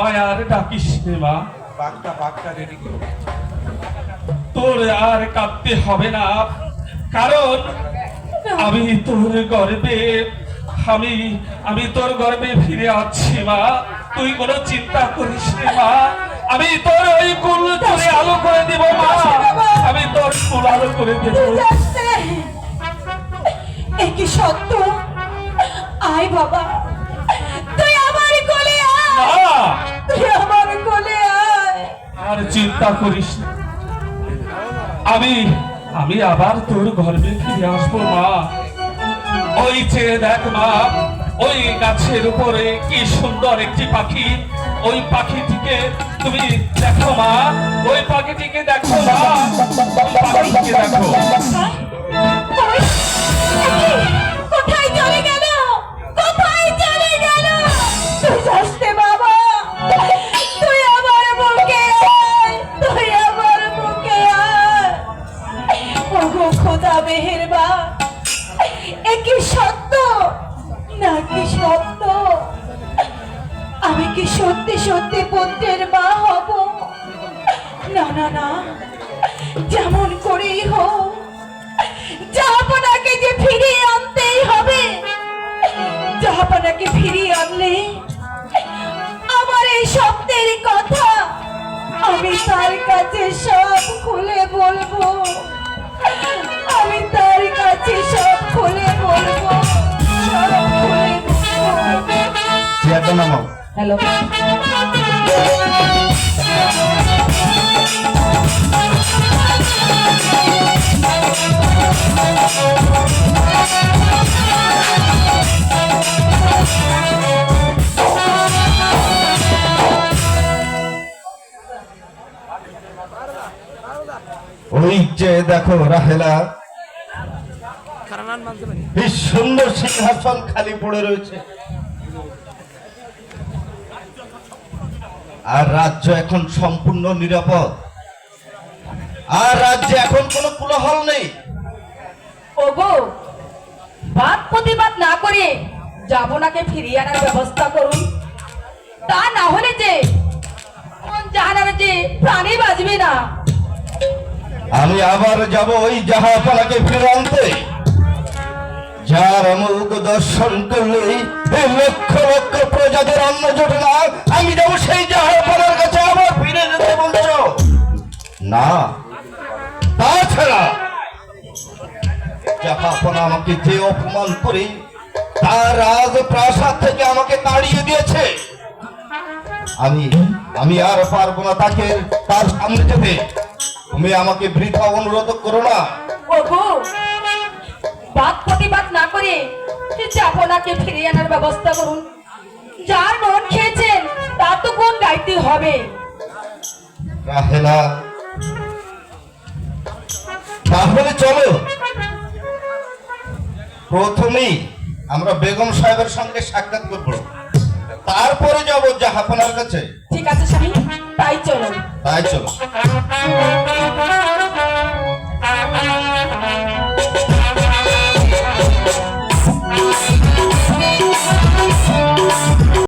আমায় আর ডাকিস নে মা। বাঘটা বাঘটা রেডি তোর আর কাঁদতে হবে না। কারণ আমি তোর গর্বে আমি আমি তোর গর্বে ফিরে আসছি মা। তুই কোনো চিন্তা করিস নে মা। আমি তোর ওই কুল ধরে আলো করে দিব মা। আমি তোর কুল আলো করে দেব। চিন্তা করিস আমি আমি আবার তোর গর্বে ফিরে আসব, মা। ওই চেয়ে দেখ, মা, ওই গাছের উপরে কি সুন্দর একটি পাখি। ওই পাখিটিকে তুমি দেখো, মা। ওই পাখিটিকে দেখো, মা। পাখিটিকে দেখো। কি সত্যি সত্যি পুত্রের মা হব? না না না। যেমন করেই হোক জাহাপনাকে যে ফিরিয়ে আনতেই হবে? জাহাপনাকে ফিরিয়ে আনলে? আমার এই স্বপ্নের কথা আমি তার কাছে সব খুলে বলব। আমি তার কাছে সব খুলে বলব। সব খুলে বলব। হ্যালো। ওই যে দেখো রাহেলা। এই সুন্দর সিংহাসন খালি পড়ে রয়েছে। আর রাজ্য এখন সম্পূর্ণ নিরাপদ। আর রাজ্যে এখন কোনো কোলাহল নেই। ওগো বাদ প্রতিবাদ না করে যাবনাকে ফিরিয়ে আনার ব্যবস্থা করুন। তা না হলে যে কোন জাহানার যে প্রাণী বাঁচবে না। আমি আবার যাব ওই জাহাপালাকে ফিরে আনতে। যার মুখ দর্শন করলে লক্ষ লক্ষ প্রজাদের অন্ন জোটে না, আমি যাব সেই জাহাপালার কাছে, আবার ফিরে যেতে বলছো? না। তাছাড়া জাহাপনা আমাকে যে অপমান করে, তার প্রাসাদ থেকে আমাকে তাড়িয়ে দিয়েছে, আমি আমি আর পারব না তাকে তার সামনে যেতে। তুমি আমাকে বৃথা অনুরোধ করো না। যাবনাকে ফিরিয়ে আনার ব্যবস্থা করুন। যার নোট খেয়েছেন তা তো কোন গাইতে হবে? রাহেলা। তাহলে চলো। প্রথমেই আমরা বেগম সাহেবের সঙ্গে সাক্ষাৎ করব। তারপরে যাব জাহাপনার কাছে। ঠিক আছে স্বামী। তাই চলো। তাই চলো।